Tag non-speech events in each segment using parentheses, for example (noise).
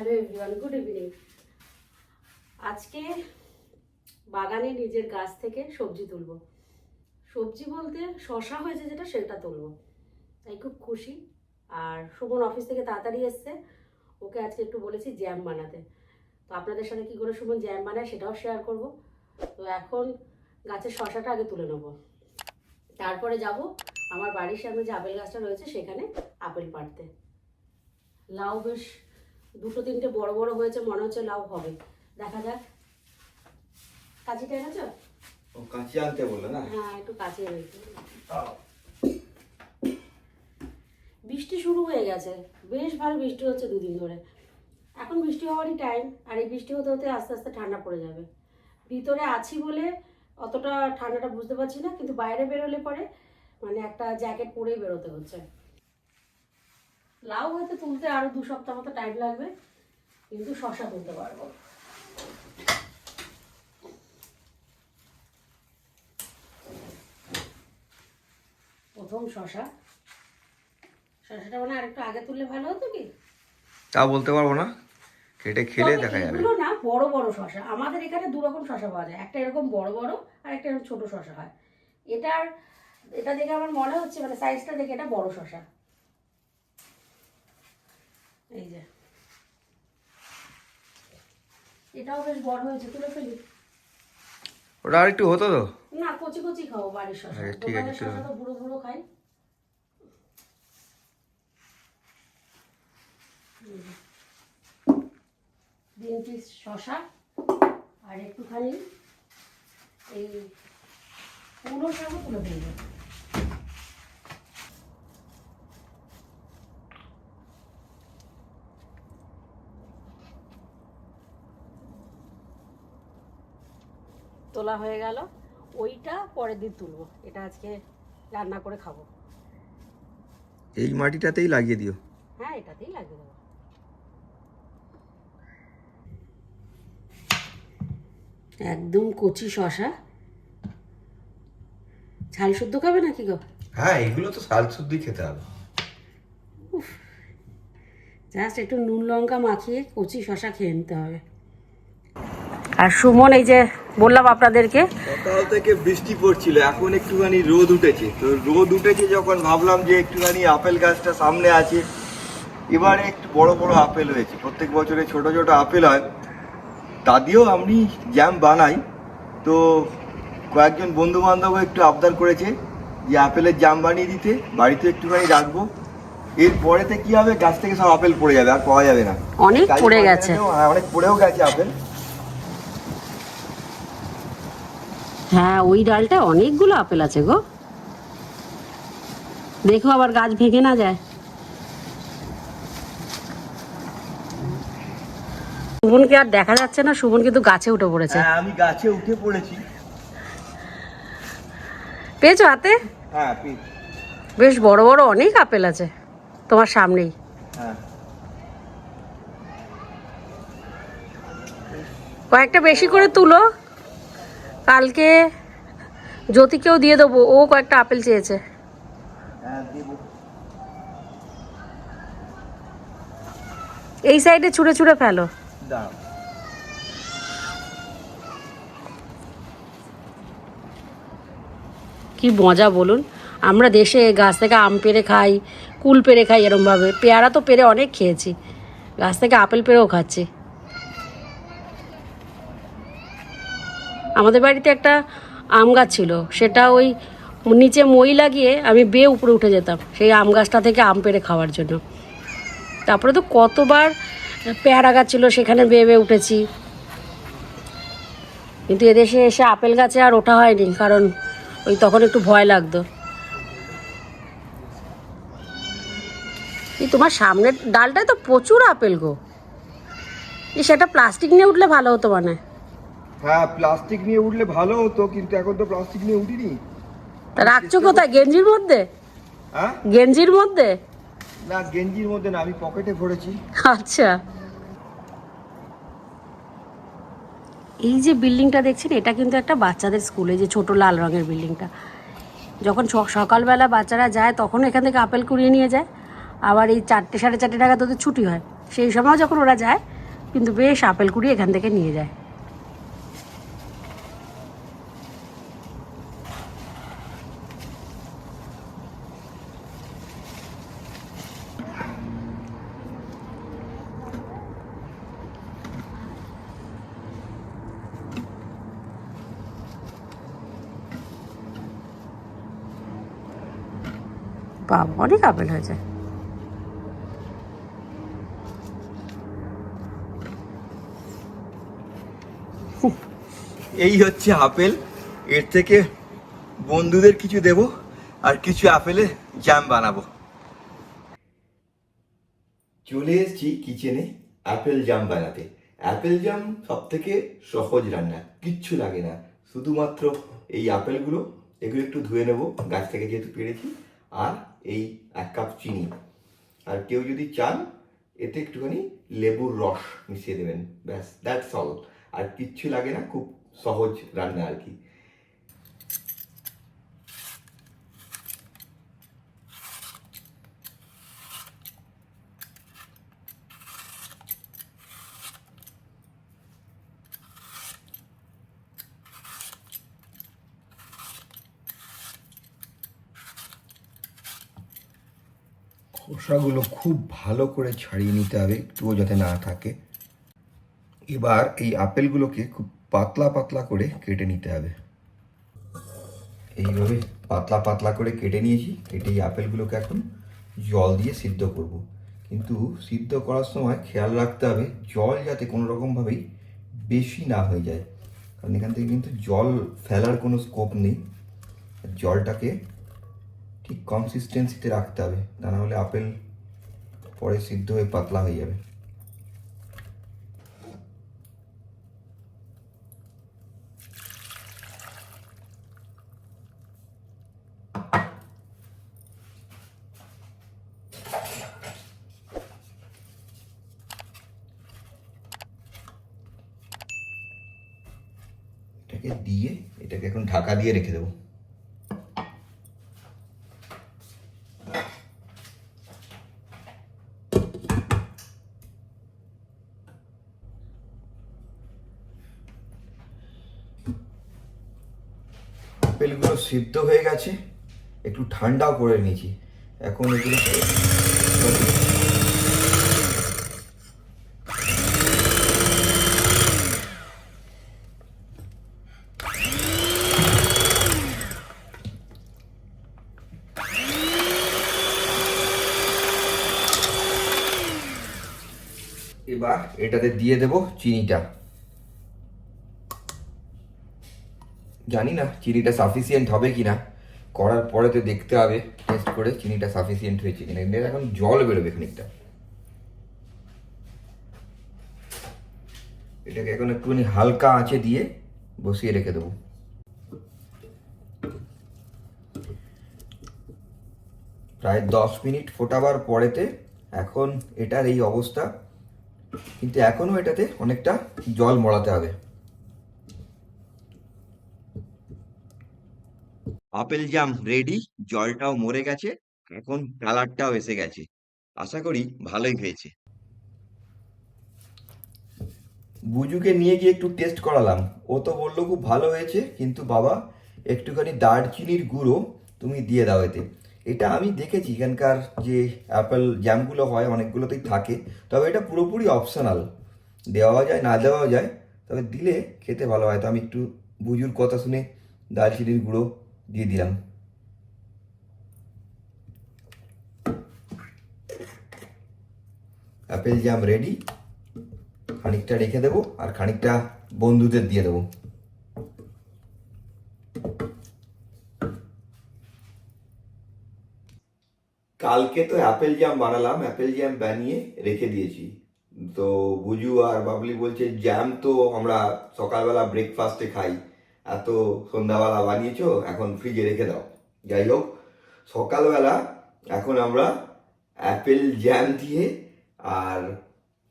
Hello everyone good evening আজকে বাগানে নিজের গাছ থেকে সবজি তুলবো। সবজি বলতে শশা হয়েছে যেটা, সেটা তুলবো। তাই খুব খুশি। আর সুমন অফিস থেকে তাড়াতাড়ি এসছে। ওকে আজকে একটু বলেছি জ্যাম বানাতে। তো আপনাদের সাথে কী করে সুমন জ্যাম বানায় সেটাও শেয়ার করব। তো এখন গাছের শশাটা আগে তুলে নেব। তারপরে যাব আমার বাড়ির সামনে যে আপেল গাছটা রয়েছে, সেখানে আপেল পাড়তে। লাউ বেশ দুটো তিনটে বড় বড় হয়েছে মনে হচ্ছে লাউ হবে। দেখা যাক। কাঁচিটা এনেছো? ও কাঁচি আনতে বলল না? হ্যাঁ একটু কাছে এনেছি বৃষ্টি শুরু হয়ে গেছে। বেশ ভালো বৃষ্টি হচ্ছে দুদিন ধরে। এখন বৃষ্টি হওয়ারই টাইম আর এই বৃষ্টি হতে হতে আস্তে আস্তে ঠান্ডা পড়ে যাবে। ভিতরে আছি বলে অতটা ঠান্ডাটা বুঝতে পারছি না কিন্তু বাইরে বেরোলে পরে মানে একটা জ্যাকেট পরেই বেরোতে হচ্ছে। লাউ হয়তো তুলতে আরও দু সপ্তাহ মতো টাইম লাগবে কিন্তু শশা তুলতে পারব। প্রথম শশা শশাটা মানে আরেকটু আগে তুললে ভালো হতো কি? তা বলতে পারব না। কেটে খেলে দেখা যাবে। এগুলো না বড় বড় শশা আমাদের এখানে দু রকম শশা পাওয়া যায়। একটা এরকম বড় বড় আর একটা এরকম ছোট শশা হয়। এটার এটা দেখে আমার মনে হচ্ছে মানে সাইজটা দেখে এটা বড় শশা এই যে। এটাও বেশ বড় হয়েছে তুলে ফেলি। ওটা আর একটু হতো তো? না কচি কচি খাব বাড়ির ঠিক আছে, দোকানের শশা তো বুড়ো বুড়ো খাই। তিন পিস শশা আর একটুখানি এই পুরো শাকও তুলে ফেলব তোলা হয়ে গেল। ওইটা পরের দিন তুলবো। এটা আজকে রান্না করে খাব। এই মাটিটাতেই লাগিয়ে দিও। হ্যাঁ এটাতেই লাগিয়ে দেবো। একদম কচি শশা ঝাল শুদ্ধ খাবে নাকি গো? হ্যাঁ এগুলো তো শাল শুদ্ধই খেতে হবে। জাস্ট একটু নুন লঙ্কা মাখিয়ে কচি শশা খেয়ে নিতে হবে। আর সুমন এই যে বললাম আপনাদেরকে। সকাল থেকে বৃষ্টি পড়ছিল এখন একটুখানি রোদ উঠেছে। তো রোদ উঠেছে যখন ভাবলাম যে একটুখানি আপেল গাছটা সামনে আছে। এবারে একটু বড় বড় আপেল হয়েছে। প্রত্যেক বছরে ছোট ছোট আপেল হয়। তা দিয়েও আমি জ্যাম বানাই। তো কয়েকজন বন্ধু বান্ধব একটু আবদার করেছে যে আপেলের জ্যাম বানিয়ে দিতে। বাড়িতে একটুখানি রাখব। এর পরেতে কি হবে? গাছ থেকে সব আপেল পড়ে যাবে আর পাওয়া যাবে না। অনেক পড়ে গেছে। হ্যাঁ, অনেক পড়েও গেছে আপেল। হ্যাঁ ওই ডালটা অনেকগুলো আপেল আছে গো। দেখো আবার গাছ ভেঙে না যায়। সুবনকে আর দেখা যাচ্ছে না সুবন কিন্তু গাছে উঠে পড়েছে। হ্যাঁ আমি গাছে উঠে পড়েছি। পেয়েছ হাতে? হ্যাঁ বেশ বড় বড় অনেক আপেল আছে তোমার সামনেই। হ্যাঁ। কয়েকটা বেশি করে তুলো। কালকে জ্যোতিকেও দিয়ে দেবো ও কয়েকটা আপেল চেয়েছে। এই সাইডে ছুঁড়ে ছুঁড়ে ফেলো। কি মজা বলুন আমরা দেশে গাছ থেকে আম পেরে খাই কুল পেড়ে খাই এরমভাবে। পেয়ারা তো পেরে অনেক খেয়েছি গাছ থেকে আপেল পেড়েও খাচ্ছি। আমাদের বাড়িতে একটা আম গাছ ছিল, সেটা ওই নিচে মই লাগিয়ে আমি বেয়ে উপরে উঠে যেতাম, সেই আম গাছটা থেকে আম পেড়ে খাওয়ার জন্য। তারপরে তো কতবার পেয়ারা গাছ ছিল, সেখানে বেয়ে বেয়ে উঠেছি। কিন্তু এদেশে এসে আপেল গাছে আর ওঠা হয়নি, কারণ ওই তখন একটু ভয় লাগতো। এই তোমার সামনের ডালটায় তো প্রচুর আপেল গো। সেটা প্লাস্টিক নিয়ে উঠলে ভালো হতো মানে। হ্যাঁ প্লাস্টিক নিয়ে উঠলে ভালো হতো কিন্তু এখন তো প্লাস্টিক নিয়ে উঠিনি। রাখছো কোথায়? গেঞ্জির মধ্যে? হ্যাঁ? গেঞ্জির মধ্যে? না গেঞ্জির মধ্যে না আমি পকেটে ভরেছি। আচ্ছা। এই যে বিল্ডিংটা দেখছেন এটা কিন্তু একটা বাচ্চাদের স্কুলে যে ছোট লাল রঙের বিল্ডিংটা। যখন সকালবেলা বাচ্চারা যায় তখন এখান থেকে আপেল কুড়িয়ে নিয়ে যায়। আবার এই চারটে সাড়ে চারটে টাকা তোদের ছুটি হয়। সেই সময় যখন ওরা যায় কিন্তু বেশ আপেল কুড়ি এখান থেকে নিয়ে যায়। বাবা অনেক আপেল হয়েছে। এই হচ্ছে আপেল। এর থেকে বন্ধুদের কিছু দেব আর কিছু আপেলে জ্যাম বানাবো। চলে এসেছি কিচেনে অ্যাপেল জাম বানাতে। অ্যাপেল জাম সব থেকে সহজ রান্না কিচ্ছু লাগে না। শুধুমাত্র এই আপেলগুলো এগুলো একটু ধুয়ে নেব গাছ থেকে যেহেতু পেরেছি। আর এই এক কাপ চিনি। আর কেউ যদি চান, এতে একটুখানি লেবুর রস মিশিয়ে দেবেন। ব্যাস দ্যাটস অল আর কিচ্ছু লাগে না, খুব সহজ রান্না আর কি। খোসাগুলো খুব ভালো করে ছাড়িয়ে নিতে হবে, একটুও যাতে না থাকে। এবার এই আপেলগুলোকে খুব পাতলা পাতলা করে কেটে নিতে হবে। এইভাবে পাতলা পাতলা করে কেটে নিয়েছি, কেটে এই আপেলগুলোকে এখন জল দিয়ে সিদ্ধ করব। কিন্তু সিদ্ধ করার সময় খেয়াল রাখতে হবে, জল যাতে কোনো রকমভাবেই বেশি না হয়ে যায়। কারণ এখান থেকে কিন্তু জল ফেলার কোনো স্কোপ নেই। জলটাকে ঠিক কনসিস্টেন্সিতে রাখতে হবে। তা না হলে আপেল পরে সিদ্ধ হয়ে পাতলা হয়ে যাবে। এটাকে দিয়ে, এটাকে এখন ঢাকা দিয়ে রেখে দেবো। আপেলগুলো সিদ্ধ হয়ে গেছে, একটু ঠান্ডাও করে নিয়েছি। এখন এগুলো এবার এটাতে দিয়ে দেব চিনিটা। জানি না চিনিটা সাফিসিয়েন্ট হবে কি না করার পরে তো দেখতে হবে টেস্ট করে চিনিটা সাফিসিয়েন্ট হয়েছে কিনা। এর এখন জল বেরোবে খানিকটা। এটাকে এখন একটুখানি হালকা আঁচে দিয়ে বসিয়ে রেখে দেবো। প্রায় দশ মিনিট ফোটাবার পরেতে এখন এটার এই অবস্থা। কিন্তু এখনও এটাতে অনেকটা জল মড়াতে হবে। আপেল জাম রেডি জলটাও মরে গেছে, এখন কালারটাও এসে গেছে। আশা করি ভালোই হয়েছে। বুজুকে নিয়ে গিয়ে একটু টেস্ট করালাম। ও তো বলল খুব ভালো হয়েছে, কিন্তু বাবা, একটুখানি দারচিনির গুঁড়ো তুমি দিয়ে দাও এতে। এটা আমি দেখেছি, এখানকার যে অ্যাপেল জ্যামগুলো হয়, অনেকগুলোতেই থাকে, তবে এটা পুরোপুরি অপশনাল দেওয়া যায়, না দেওয়াও যায়, তবে দিলে খেতে ভালো হয়। তো আমি একটু বুজুর কথা শুনে দারচিনির গুঁড়ো দিয়ে দিলাম অ্যাপেল জ্যাম রেডি খানিকটা রেখে দেবো আর খানিকটা বন্ধুদের দিয়ে দেবো। কালকে তো অ্যাপেল জ্যাম বানালাম অ্যাপেল জ্যাম বানিয়ে রেখে দিয়েছি। তো বুজু আর বাবলি বলছে জ্যাম তো আমরা সকালবেলা ব্রেকফাস্টে খাই। এত সন্ধ্যাবেলা বানিয়েছো, এখন ফ্রিজে রেখে দাও। যাই হোক, সকালবেলা এখন আমরা অ্যাপেল জ্যাম দিয়ে আর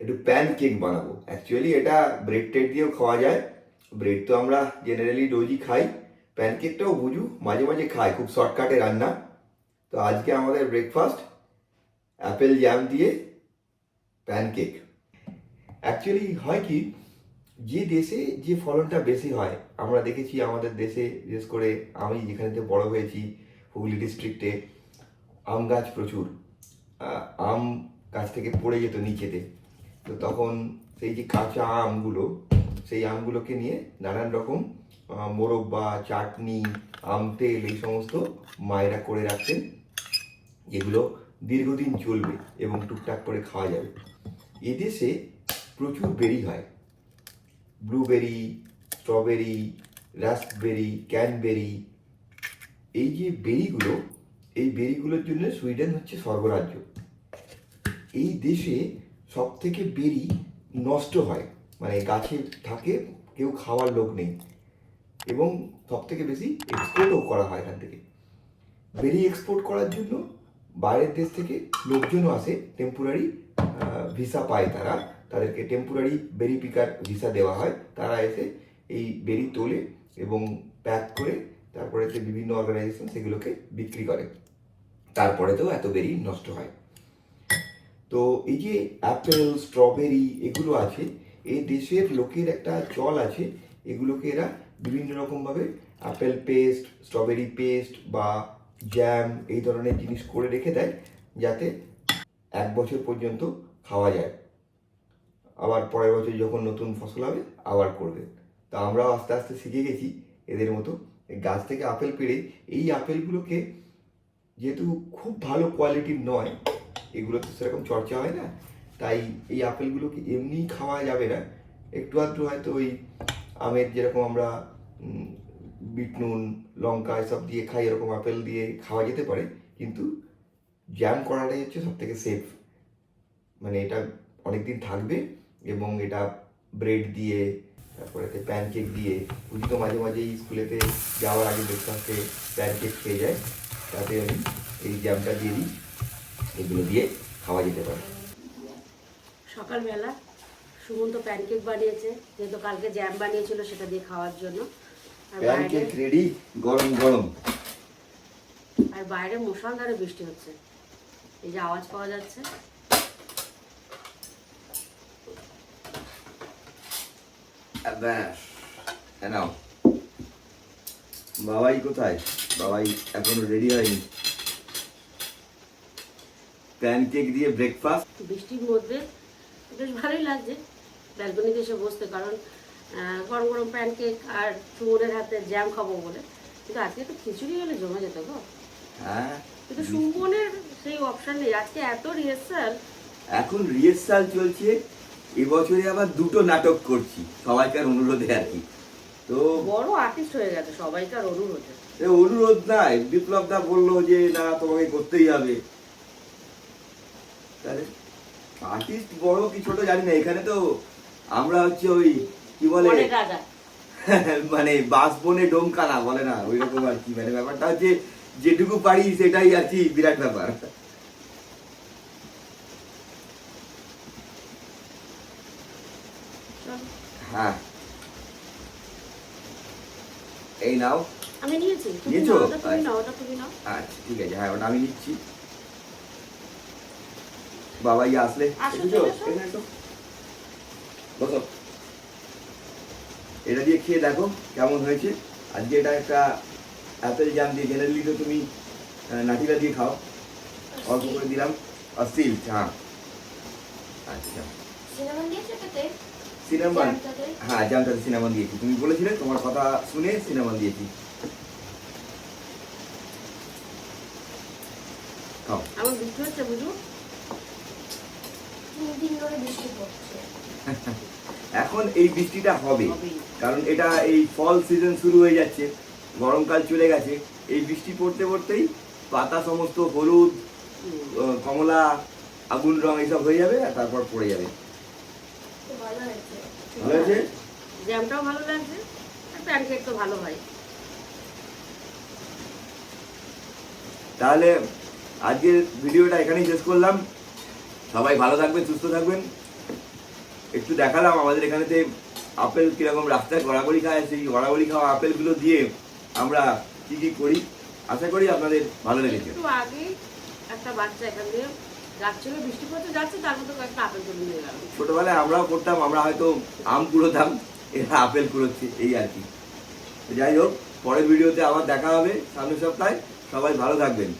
একটু প্যান কেক বানাবো। অ্যাকচুয়ালি এটা ব্রেড টেড দিয়েও খাওয়া যায়। ব্রেড তো আমরা জেনারেলি রোজই খাই। প্যান কেকটাও বুঝু, মাঝে মাঝে খাই, খুব শর্টকাটে রান্না। তো আজকে আমাদের ব্রেকফাস্ট অ্যাপেল জ্যাম দিয়ে প্যানকেক অ্যাকচুয়ালি হয় কি যে দেশে যে ফলনটা বেশি হয়, আমরা দেখেছি আমাদের দেশে, বিশেষ করে আমি যেখানেতে বড় হয়েছি, হুগলি ডিস্ট্রিক্টে আম গাছ প্রচুর। আম গাছ থেকে পড়ে যেত নিচেতে। তো তখন সেই যে কাঁচা আমগুলো, সেই আমগুলোকে নিয়ে নানান রকম মোরব্বা, চাটনি, আম তেল এই সমস্ত মায়েরা করে রাখতেন, যেগুলো দীর্ঘদিন চলবে এবং টুকটাক করে খাওয়া যাবে। এদেশে প্রচুর বেরি হয়। ব্লুবেরি, স্ট্রবেরি, রাস্পবেরি, ক্যানবেরি, এই যে বেরিগুলো, এই বেরিগুলোর জন্য সুইডেন হচ্ছে স্বর্গরাজ্য। এই দেশে সব থেকে বেরি নষ্ট হয় মানে গাছে থাকে, কেউ খাওয়ার লোক নেই, এবং সব থেকে বেশি এক্সপোর্টও করা হয় এখান থেকে। বেরি এক্সপোর্ট করার জন্য বাইরের দেশ থেকে লোকজনও আসে টেম্পোরারি ভিসা পায় তারা। তাদেরকে টেম্পোরারি বেরি পিকার ভিসা দেওয়া হয়। তারা এসে এই বেরি তোলে এবং প্যাক করে তারপরে যে বিভিন্ন অর্গানাইজেশন সেগুলোকে বিক্রি করে। তারপরেতেও এত বেরি নষ্ট হয়। তো এই যে অ্যাপেল স্ট্রবেরি এগুলো আছে এই দেশের লোকের একটা চল আছে। এগুলোকে এরা বিভিন্ন রকমভাবে অ্যাপেল পেস্ট স্ট্রবেরি পেস্ট বা জ্যাম এই ধরনের জিনিস করে রেখে দেয়, যাতে এক বছর পর্যন্ত খাওয়া যায়। আবার পরের বছর যখন নতুন ফসল হবে, আবার করবে। তো আমরাও আস্তে আস্তে শিখে গেছি এদের মতো। গাছ থেকে আপেল পেড়ে এই আপেলগুলোকে যেহেতু খুব ভালো কোয়ালিটির নয় এগুলো তো সেরকম চর্চা হয় না, তাই এই আপেলগুলোকে এমনি খাওয়া যাবে না। একটু আধটু হয়তো ওই আমের যেরকম আমরা বিট নুন, লঙ্কা এসব দিয়ে খাই, এরকম আপেল দিয়ে খাওয়া যেতে পারে, কিন্তু জ্যাম করাটাই হচ্ছে সব থেকে সেফ মানে এটা অনেক দিন থাকবে এবং এটা ব্রেড দিয়ে তারপরে প্যানকেক দিয়ে। বুঝি তো মাঝে মাঝেই স্কুলেতে যাওয়ার আগে ব্রেকফাস্টে প্যানকেক খেয়ে যায়। তাতে আমি এই জ্যামটা দিয়ে দিই এগুলো দিয়ে খাওয়া যেতে পারে। সকালবেলা সুমন্ত প্যানকেক বানিয়েছে যেহেতু কালকে জ্যাম বানিয়েছিল সেটা দিয়ে খাওয়ার জন্য। প্যানকেক রেডি গরম গরম। আর বাইরে মুষলধারে বৃষ্টি হচ্ছে। এই যে আওয়াজ পাওয়া যাচ্ছে। নাও বাবাই কোথায়? বাবাই এখনও রেডি হয়নি। প্যানকেক দিয়ে ব্রেকফাস্ট বৃষ্টির মধ্যে বেশ ভালোই লাগছে ব্যালকনিতে এসে বসতে কারণ গরম গরম প্যানকেক আর সুমনের হাতে জ্যাম খাব বলে। কিন্তু আজকে তো খিচুড়ি হলে জমে যেত গো। হ্যাঁ কিন্তু সুমনের সেই অপশন নেই। আজকে এত রিহার্সাল এখন রিহার্সাল চলছে। এবছরে আবার দুটো নাটক করছি সবাইকার অনুরোধে আর কি। তো বড় আর্টিস্ট হয়ে গেছে সবাইকার অনুরোধে। এ অনুরোধ নাই বিপ্লব দা বলল যে না তোমাকে করতেই হবে। তাহলে আর্টিস্ট বড় কি ছোট জানি না এখানে তো আমরা হচ্ছে ওই কি বলে? (laughs) মানে বাস বনে ডোমকানা বলে না ওই রকম আর কি। মানে ব্যাপারটা হচ্ছে যেটুকু পারি সেটাই আর কি বিরাট ব্যাপার। হ্যাঁ। এই নাও। আমি নিয়েছি। নিয়েছো? নাও, তুমি নাও তুমি নাও। আচ্ছা ঠিক আছে। হ্যাঁ ওটা আমি নিচ্ছি। বাবাই আসলে। আসো, এসেছ? চলে এসো। এখানে এসো। বসো। এটা দিয়ে খেয়ে দেখো কেমন হয়েছে। আজকে এটা একটা অ্যাপেল জাম দিয়ে জেনারেলি তো তুমি নাটিলা দিয়ে খাও। অল্প করে দিলাম। অস্টিল হ্যাঁ। আচ্ছা হ্যাঁ জামটাতে সিনেমা দিয়েছি। তুমি বলেছিলে তোমার কথা শুনে সিনেমা দিয়েছি। খাও। আমার বৃষ্টি হচ্ছে বুঝু? (laughs) এখন এই বৃষ্টিটা হবে। হবেই। কারণ এটা এই ফল সিজন শুরু হয়ে যাচ্ছে গরমকাল চলে গেছে। এই বৃষ্টি পড়তে পড়তেই পাতা সমস্ত হলুদ কমলা আগুন রং এইসব হয়ে যাবে আর তারপর পড়ে যাবে। ভালো হয়েছে জ্যামটাও ভালো লাগছে আর প্যানকেক তো ভালো হয়। তাহলে আজকের ভিডিওটা এখানেই শেষ করলাম। সবাই ভালো থাকবেন সুস্থ থাকবেন। একটু দেখালাম আমাদের এখানেতে আপেল কীরকম রাস্তায় গড়াগড়ি খায় সেই গড়াগড়ি খাওয়া আপেলগুলো দিয়ে আমরা কি কি করি। আশা করি আপনাদের ভালো লেগেছে। একটু আগে একটা বাচ্চা এখান দিয়ে যাচ্ছিল ছোটবেলায় আমরাও করতাম, আমরা হয়তো আম কুড়োতাম, এরা আপেল কুড়োচ্ছে, এই আর কি। যাই হোক, পরের ভিডিওতে আবার দেখা হবে সামনের সপ্তাহে। সবাই ভালো থাকবেন।